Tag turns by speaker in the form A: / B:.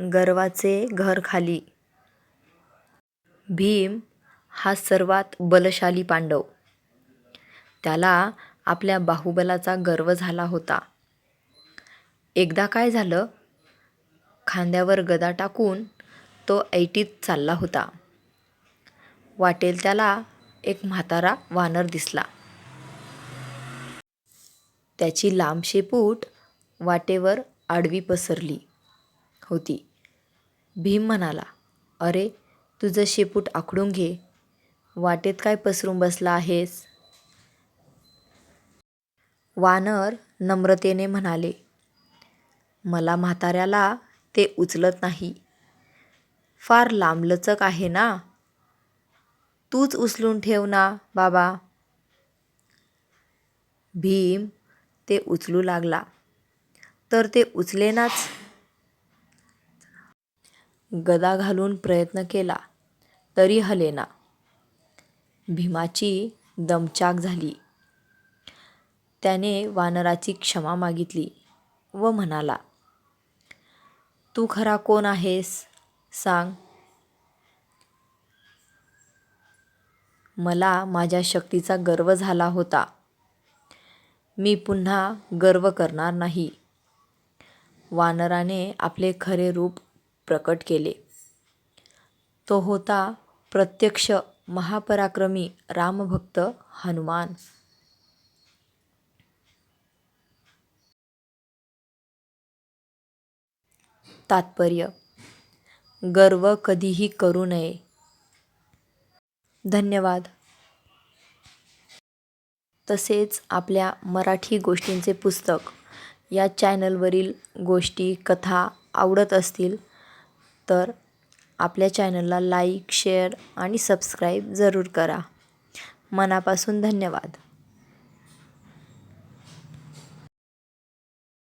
A: गर्वाचे घर खाली. भीम हा सर्वात बलशाली पांडव. त्याला आपल्या बाहुबलाचा गर्व झाला होता. एकदा काय झालं? खांद्यावर गदा टाकून तो ऐटीत चालला होता. वाटेल त्याला एक म्हातारा वानर दिसला. त्याची लांब शेपूट वाटेवर आडवी पसरली. होती. भीम म्हणाला अरे तुझं शेपूट आखडून घे. वाटेत काय पसरून बसला आहेस? वानर नम्रतेने म्हणाले मला म्हाताऱ्याला ते उचलत नाही. फार लांबलचक आहे ना? तूच उचलून ठेव ना बाबा. भीम ते उचलू लागला. तर ते उचलेनाच गदा घालून प्रयत्न केला तरी हलेना. भीमाची दमचाक झाली. त्याने वानराची क्षमा मागितली व म्हणाला तू खरा कोण आहेस? सांग. मला माझ्या शक्तीचा गर्व झाला होता. मी पुन्हा गर्व करणार नाही. वानराने आपले खरे रूप प्रकट केले. तो होता प्रत्यक्ष महापराक्रमी रामभक्त हनुमान. तात्पर्य गर्व कधीही करू नये. धन्यवाद. तसेच आपल्या मराठी गोष्टींचे पुस्तक या चॅनलवरील गोष्टी कथा आवडत असतील तर आपल्या चॅनलला लाईक शेअर आणि सबस्क्राईब जरूर करा. मनापासून धन्यवाद.